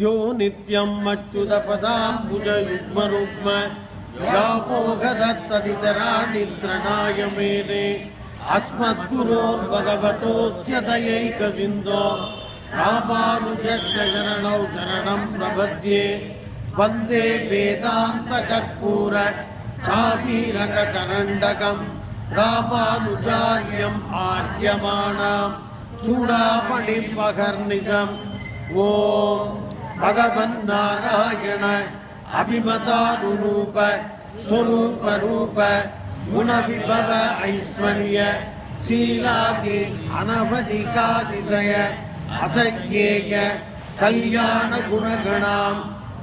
यो नित्यम् अच्युतपदाम्बुजयुग्मरुग्म व्यामोहदत्तदितराणि त्रणाय मेने अस्मद्गुरोर्भगवतोऽस्य दयैकसिन्धो रामानुजस्य शरणौ शरणम् प्रपद्ये वन्दे वेदान्तकर्पूर चावीरककरण्डकम् रामानुजार्यम् आर्यमाणाम् चूडामणिमहर्निशम् ॐ भगवन्नारायण अभिमतानुरूप स्वरूपरूप गुणविभव ऐश्वर्य शीलादि अनवधिकातिशय असज्ञेय कल्याणगुणगणाम्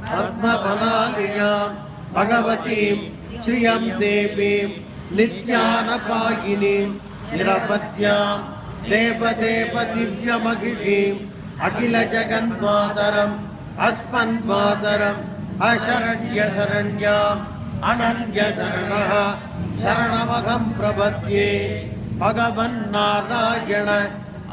पद्मफलालयाम् भगवतीम् श्रियम् देवीम् नित्यानपायिनीम् निरपद्याम् देवदेव दिव्यमहिषीम् अखिल जगन्मातरम् अस्मन्मातरम्। अशरण्य शरण्याम् अनन्य शरणः शरणमहम् प्रपद्ये। भगवन्नारायण।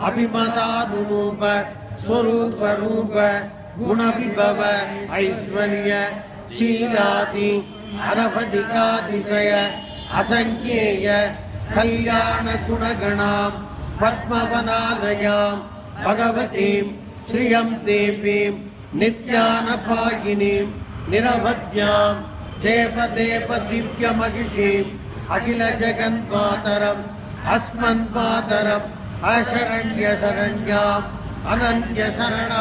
अभिमतानुरूप। स्वरूप रूप गुणविभव। ऐश्वर्य। शीलादि। अनवधिकातिशय। असङ्ख्येय कल्याणगुणगणाम्। நித்யானபாகினீம் நிரவத்யாம் தேவதேவ திவ்ய மகிஷீம் அகில ஜெகன் மாதரம் அஸ்மன் மாதரம் அசரண்ய சரண்யாம் அனன்ய சரண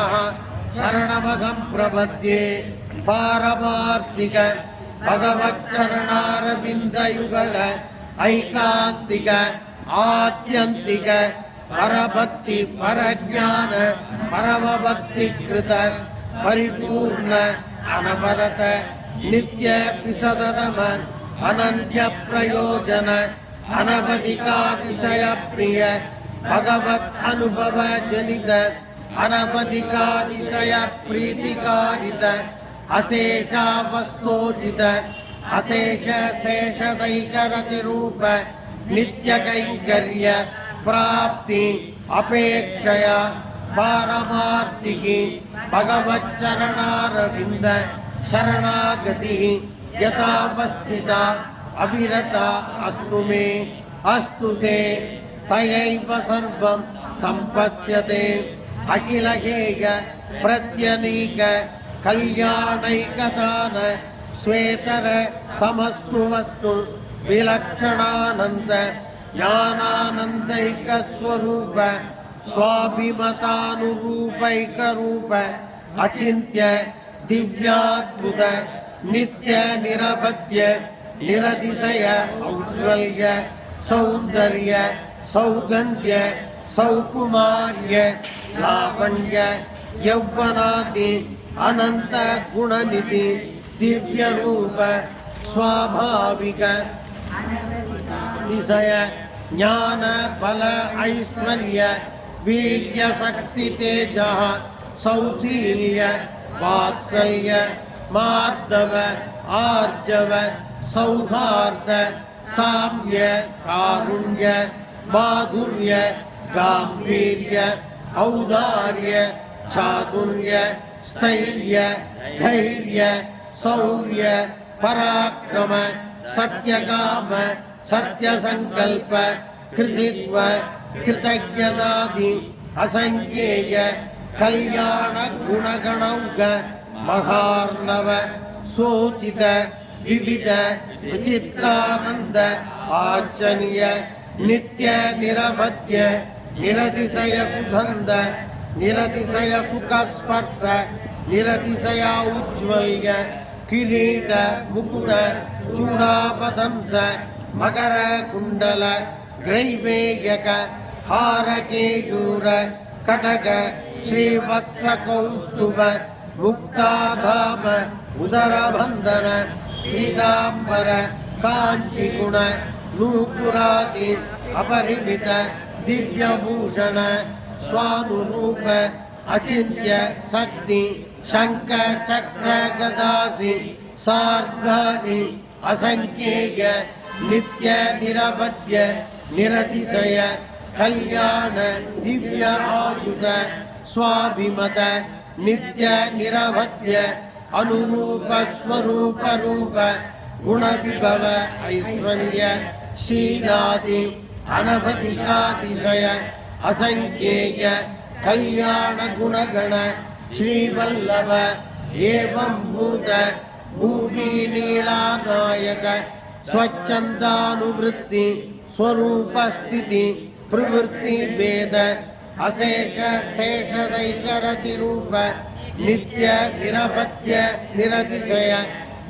சரணமகம் பிரபத்யே பாரமார்த்திக பகவச்சரணாரவிந்தயுகல ஐகாந்திக ஆத்தியந்திக பரபக்தி பரஜான பரமபக்தி கிருத परिपूर्ण अनवरत नित्य विसदतम अनन्य प्रयोजन अनवधिकातिशय प्रिय भगवत् अनुभव जनित अनवधिकातिशय प्रीतिकारित अशेषावस्तोचित अशेष शेषदैकरतिरूप नित्यकैङ्कर्य प्राप्ति अपेक्षया पारमार्थिकी भगवच्चरणारविन्द शरणागतिः यथावस्थिता अविरता अस्तु मे अस्तु ते तयैव सर्वं सम्पत्स्यते अखिलहेय प्रत्यनीक कल्याणैकदान श्वेतर समस्तु वस्तु विलक्षणानन्द ज्ञानानन्दैकस्वरूप स्वाभिमतानुरूपैकरूप अचिन्त्य दिव्याद्भुत नित्य निरपद्य निरतिशय औज्ज्वल्य सौन्दर्य सौगन्ध्य सौकुमार्य लावण्य यौवनादि अनन्त गुणनिधि दिव्यरूप स्वाभाविक दिशय ज्ञान बल ऐश्वर्य वीर्य शक्ति तेजः सौशील्य वात्सल्य, मार्दव, आर्जव, सौहार्द, साम्य, कारुण्य, माधुर्य, गाम्भीर्य, औदार्य, चातुर्य, स्थैर्य, धैर्य शौर्य पराक्रम, सत्यकाम सत्यसङ्कल्प कृतित्व कृतज्ञतादि असङ्ख्येय कल्याणगुणगणौग महार्णव सोचित विविध विचित्रानन्द आचर्य नित्य निरवध्य निरतिशय सुगन्ध निरतिशय सुखस्पर्श निरतिशय औज्ज्वल्य किरीट मुकुट चूडापदंस मकर कुण्डल ग्रैवेयक हारकेयूर कटक श्रीवत्सकौस्तुभ मुक्ताधाम उदरबन्धन पीताम्बर काञ्चिगुण नूपुरादि अपरिमित दिव्यभूषण स्वानुरूप अचिन्त्य शक्ति शङ्ख चक्र गदासि सार्गादि असङ्ख्येय नित्य निरवध्य निरतिशय कल्याण दिव्य आयुध स्वाभिमत नित्य निरवध्य अनुरूप स्वरूप रूप गुण विभव ऐश्वर्य शीलादि अनवधिकातिशय असंख्येय कल्याण गुणगण श्रीवल्लभ एवं भूत भूमि नीलानायक स्वच्छन्दानुवृत्ति स्वरूप स्थिति प्रवृत्ति भेद अशेष शेष दैशरति रूप नित्य निरपत्य निरतिशय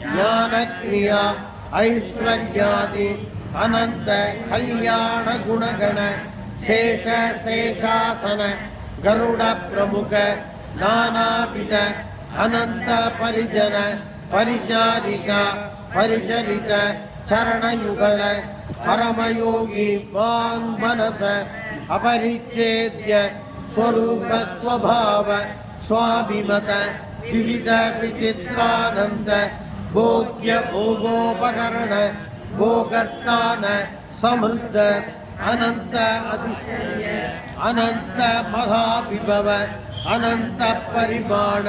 ज्ञान क्रिया ऐश्वर्यादि अनंत कल्याण गुणगण शेष शेषासन गरुड प्रमुख नानाविध अनंत परिजन परिचारिका परिचरित ಚರಣಯುಗಳ ಪರಮಯೋಗಿ ಮಾಂ ಮನಸ ಅಪರಿಚ್ಛೇದ್ಯ ಸ್ವರೂಪ ಸ್ವಭಾವ ಸ್ವಾಭಿಮತ ವಿವಿಧ ವಿಚಿತ್ರಾನಂದ ಭೋಗ್ಯ ಭೋಗೋಪಕರಣ ಭೋಗಸ್ಥಾನ ಸಮೃದ್ಧ ಅನಂತ ಅತಿಶಯ ಅನಂತ ಮಹಾವಿಭವ ಅನಂತ ಪರಿಮಾಣ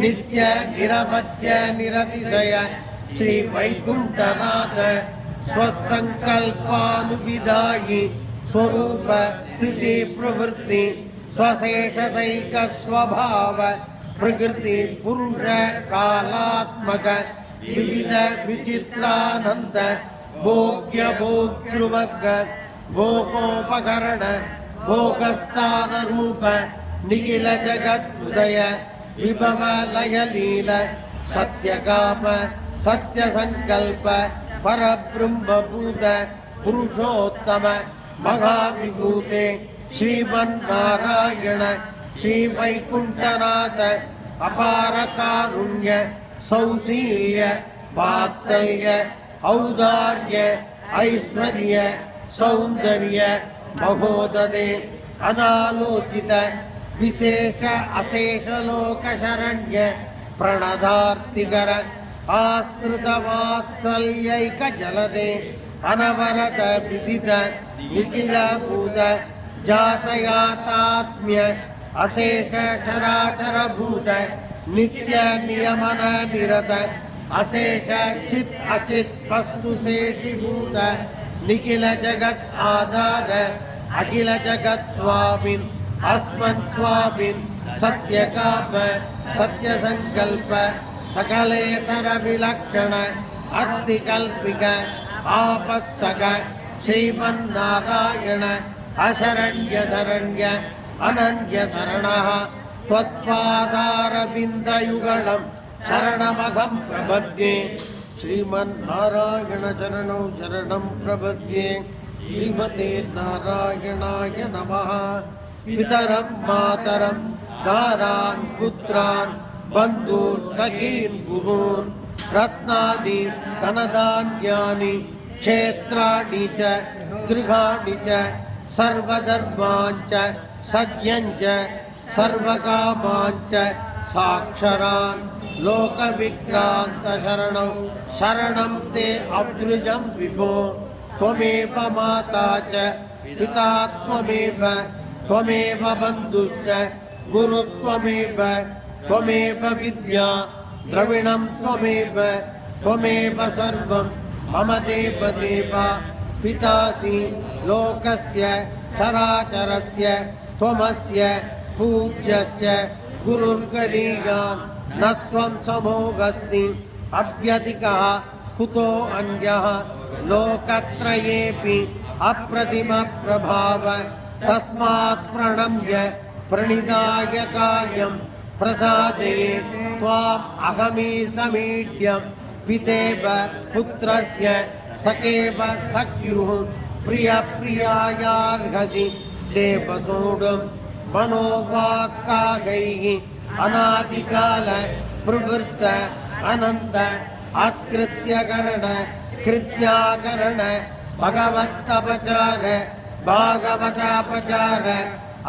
ನಿತ್ಯ ನಿರಪತ್ಯ ನಿರತಿಶಯ శ్రీ వైకుంఠనాథ స్వత్సంకల్పానువిధాయి స్వరూప స్థితి ప్రవృత్తి స్వశేషతైక స్వభావ ప్రకృతి పురుష కాళాత్మక వివిధ విచిత్రానంద భోగ్య భోగృవర్గ భోగోపకరణ భోగస్థాన రూప నిఖిల జగద్భుదయ విభవ లయలీల సత్యకామ लील सत्यकाम सत्य संकल्प परब्रह्मभूत पुरुषोत्तम महाविभूते श्रीमन्नारायण श्रीवैकुण्ठनाथ अपार कारुण्य सौशील्य वात्सल्य औदार्य ऐश्वर्य सौन्दर्य महोददे अनालोचित विशेष अशेष लोक शरण्य प्रणदार्तिकर आश्रित जलदे अनवरत विदित, निखिल भूत जातयातात्म्य, अशेष चराचर भूत, नित्य नियमन निरत, अशेष चित् अचित् निखिल जगत् आधार अखिल जगत् स्वामिन् अस्मन् स्वामिन् सत्यकाम सत्य संकल्प सकलेतर विलक्षण अतिकल्पिक आपत्सक श्रीमन्नारायण अशरण्य शरण्य अनन्य शरणः त्वत्पादारविन्दयुगलं शरणमघं प्रपद्ये। श्रीमन्नारायण चरणौ शरणं प्रपद्ये। श्रीमते नारायणाय नमः। पितरं, मातरं, दारान्, पुत्रान् बन्धून् सखीन् गुरून् रत्नानि धनधान्यानि क्षेत्राणि च गृहाणि च सर्वधर्माञ्च सज्ञञ्च सर्वकामाञ्च साक्षरान्, लोकविक्रान्तशरणौ, शरणं ते अभ्युजं विभो, त्वमेव माता च पिता त्वमेव त्वमेव बन्धुश्च, गुरुत्वमेव त्वमेव विद्या, द्रविणं त्वमेव त्वमेव सर्वं। मम देव पितासि लोकस्य, चराचरस्य, त्वमस्य, पूज्यस्य गुरुर्गरीयान् न त्वं समोगस्ति। अभ्यधिकः कुतो अन्यः, लोकत्रयेऽपि अप्रतिमप्रभाव। तस्मात् प्रणम्य प्रणिधाय कायं प्रसादये त्वाम् अहमी समीड्यं पितेव पुत्रस्य सखेव सख्युः मनोवाक्कागैः अनादिकाल प्रवृत्त अनन्त अत्कृत्यकरण कृत्याकरण भगवत्तपचार भागवतापचार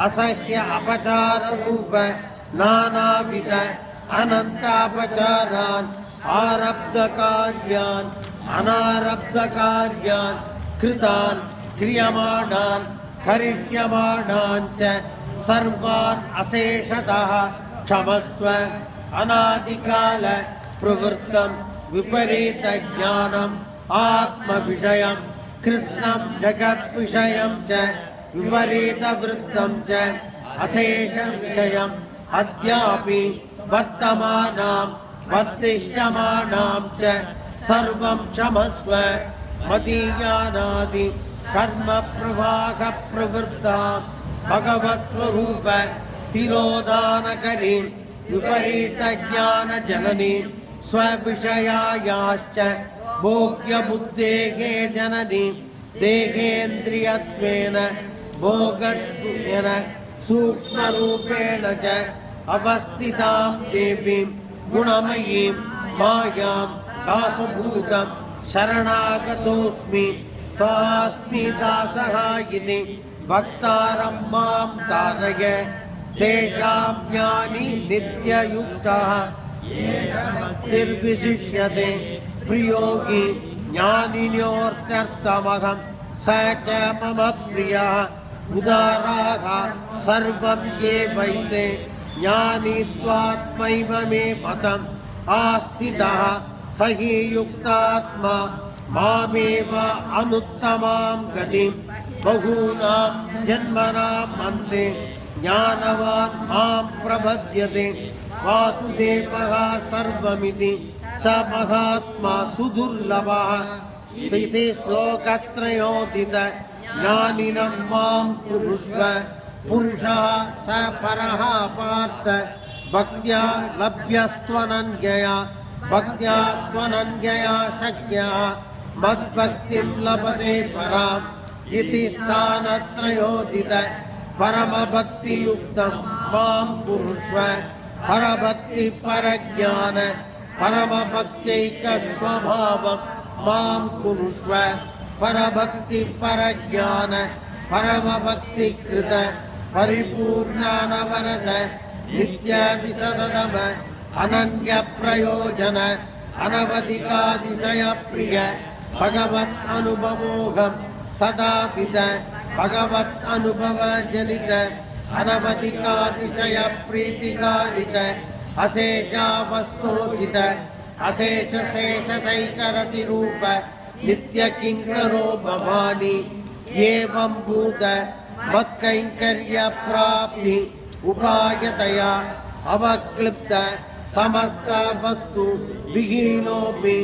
असह्य अपचार रूप नानाविध अनन्तापचारान् आरब्धकार्यान् अनारब्धकार्यान् कृतान् क्रियमाणान् करिष्यमाणाञ्च सर्वान् अशेषतः क्षमस्व अनादिकाल प्रवृत्तं विपरीतज्ञानम् आत्मविषयं कृष्णं जगद्विषयं च विपरीतवृत्तं च अशेषविषयम् अद्यापि वर्तमानां वर्तिष्यमाणां च सर्वं क्षमस्व मदीयानादि कर्मप्रवाहप्रवृत्तां भगवत्स्वरूप तिरोधानकरीं विपरीतज्ञानजननीं स्वविषयायाश्च भोग्यबुद्धेः जननीं देहेन्द्रियत्वेन भोगत्वेन सूक्ष्मरूपेण च अवस्थितां देवीं गुणमयीं मायां दासभूतं शरणागतोऽस्मि। तास्मि दासः इति भक्तारं माँ तारय। तेषां ज्ञानी नित्ययुक्तः। निर्विशिष्यते प्रियोगी ज्ञानिन्योऽर्थमहं स च मम प्रियः। उदाराः सर्वं ये वैते। ज्ञानी त्वात्मैव मे मतम् आस्थितः स हि युक्तात्मा मामेव अनुत्तमां गतिं। बहूनां जन्मनाम् अन्ते ज्ञानवान् माँ प्रपद्यते वासुदेवः सर्वमिति स महात्मा सुदुर्लभः। स्थितिश्लोकत्रयोदित ज्ञानिनं माँ कुरुष्व। पुरुषः स परः पार्थ। भक्त्या लभ्यस्त्वनन्यया भक्त्या त्वनन्यया शक्यः मद्भक्तिं लभते पराम् इति स्थानत्रयोदित। परमभक्तियुक्तं माँ कुरुष्व परभक्ति परज्ञान परमभक्त्यैकस्वभावं माँ कुरुष्व परभक्ति परज्ञान परमभक्तिकृत। परिपूर्णानवरद नित्यविसदम अनन्यप्रयोजन अनवधिकातिशयप्रिय भगवत् अनुभवोऽहं तदापित भगवत् अनुभवजनित अनवधिकातिशय प्रीतिकारित अशेषावस्तोचित अशेषशेषतैकरतिरूप नित्यकिङ्करो भवानि एवं भूत मत्कैङ्कर्यप्राप्ति उपायतया अवक्लिप्त समस्त वस्तु विहीनोऽपि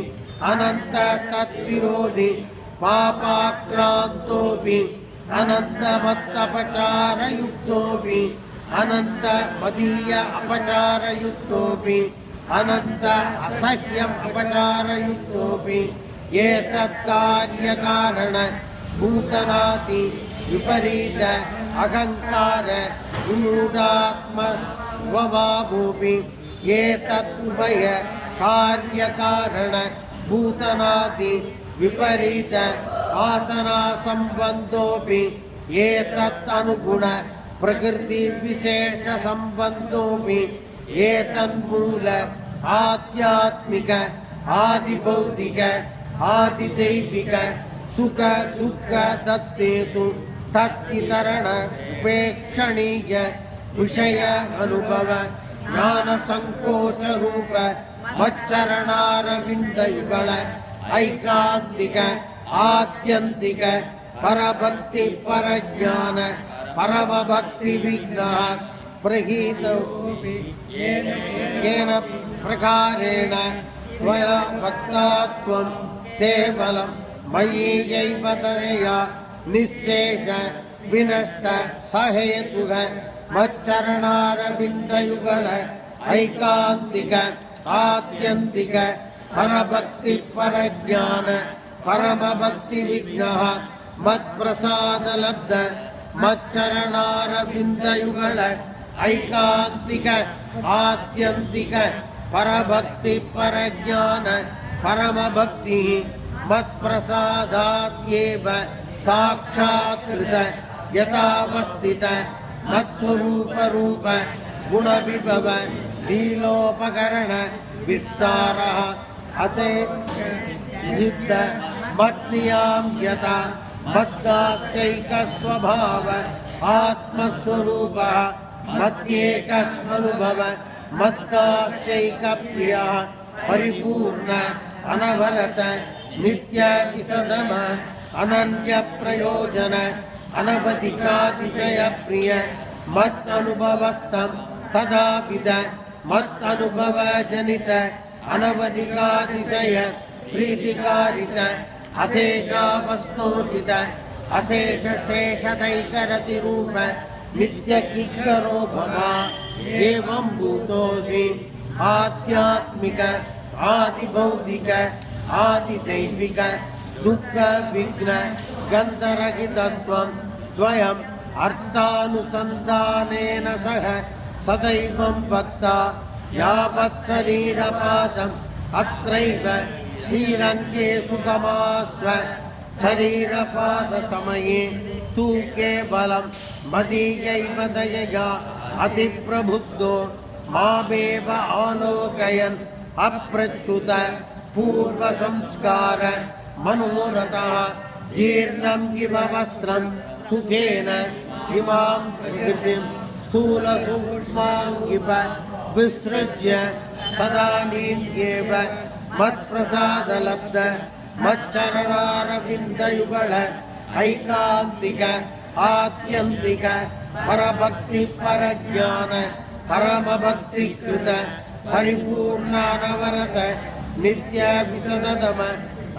अनन्त तद्विरोधि पापाक्रान्तोऽपि अनन्तमत्तपचारयुक्तोऽपि अनन्त मदीय अपचारयुक्तोऽपि अनन्त असह्यम् अपचारयुक्तोऽपि एतत् कार्यकारण भूतनाति विपरीत अहङ्कार विमूढात्म स्वभावोऽपि एतत् उभय कार्यकारण भूतनाति विपरीत आसनासम्बन्धोऽपि एतत् अनुगुण प्रकृतिविशेषसम्बन्धोऽपि एतन्मूल आध्यात्मिक आदिभौतिक आदिदैविक सुख दुःख दत्तेतु ತತ್ತಿತರಣ ಉಪೇಕ್ಷಣೀಯ ವಿಷಯ ಅನುಭವ ಜ್ಞಾನ ಸಂಕೋಚ ರೂಪ ಮಚ್ಚರಣಾರವಿಂದ ಇವಳ ಐಕಾಂತಿಕ ಆತ್ಯಂತಿಕ ಪರಭಕ್ತಿ ಪರಜ್ಞಾನ ಪರಮ ಭಕ್ತಿ ವಿಘ್ನ ಪ್ರಹೀತ ಏನ ಪ್ರಕಾರೇಣ ತ್ವಯ ಭಕ್ತಾತ್ವಂ ತೇ ಬಲಂ ಮಯಿ ಜೈಪತಯ निःशेष विनष्ट सहेतुः मच्चरणारविन्दयुगल ऐकान्तिक आत्यन्तिक परभक्ति परज्ञान परमभक्ति विघ्नः मत्प्रसादलब्ध मच्चरणारविन्दयुगल ऐकान्तिक आत्यन्तिक परभक्ति परज्ञान परमभक्तिः मत्प्रसादात्येव साक्षात्कृत यथावस्थित, मत्स्वरूपरूप, गुणविभव लीलोपकरण विस्तारः असे सिद्ध मत्नियाँ यथा मद्दास्यैकस्वभाव आत्मस्वरूपः, मत्येकस्वनुभव मद्दास्यैकप्रियः परिपूर्ण, अनवरत नित्य विसदम अनन्यप्रयोजन, अनवधिकातिशयप्रिय मत् तदापिद मत् अनुभवजनित अनवधिकातिशय, प्रीतिकारित, अशेषावस्तोचित अशेष शेषतैकरतिरूप नित्यकिङ्करो भव एवं भूतोऽसि, आध्यात्मिक, आदिभौतिक, आदिदैविक दुःख विघ्न गन्धरहितत्वं द्वयम् सह सदैवं भक्ता यावत् शरीरपादम् अत्रैव श्रीरङ्गे सुगमास्व शरीरपादसमये तु केवलं मदीयैव दयया अतिप्रबुद्धो मामेव आलोकयन् अप्रच्युत पूर्वसंस्कार। मनोरथः जीर्णम् इव वस्त्रं सुखेन इमां प्रकृतिं स्थूलसूक्ष्माम् इव विसृज्य तदानीमेव मत्प्रसादलब्ध मच्चरणारविन्दयुगळ ऐकान्तिक आत्यन्तिक परभक्ति परज्ञान परमभक्तिकृत परिपूर्णानवरत नित्य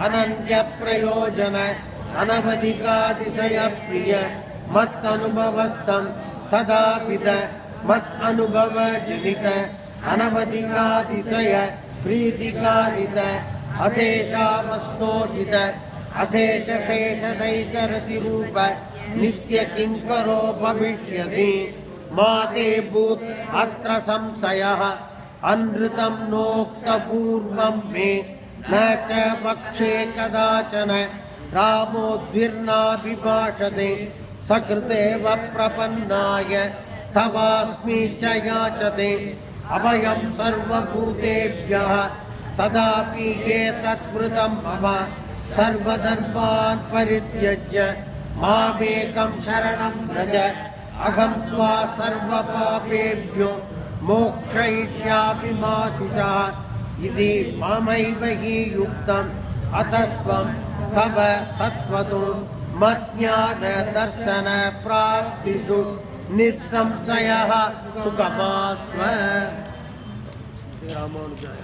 विसदम अनन्यप्रयोजन, अनवधिकातिशय प्रिय, मत्तनुभवस्तं तदापित मत् अनुभव जनित अनवधिकातिशय प्रीतिकारित अशेषावस्तोचित अशेष शेषदैकरतिरूप नित्य किङ्करो भविष्यसि। मा ते भूत् अत्र संशयः, अनृतं नोक्तपूर्वं मे। न च पक्षे कदाचन रामोद्भिर्नाभिभाषते सकृतेव प्रपन्नाय, तवास्मि च याचते। अभयं सर्वभूतेभ्यः, तदापि एतत्कृतं मम सर्वधर्मान् परित्यज्य। मामेकं शरणं व्रज, अहं त्वा सर्वपापेभ्यो, मोक्षयिष्यामि मा शुचः। इति मामैव हि युक्तम्। अतस्त्वं तव तत्त्वतो मज्ञानदर्शनप्राप्तिषु निःसंशयः सुखमास्व रामानुजाय।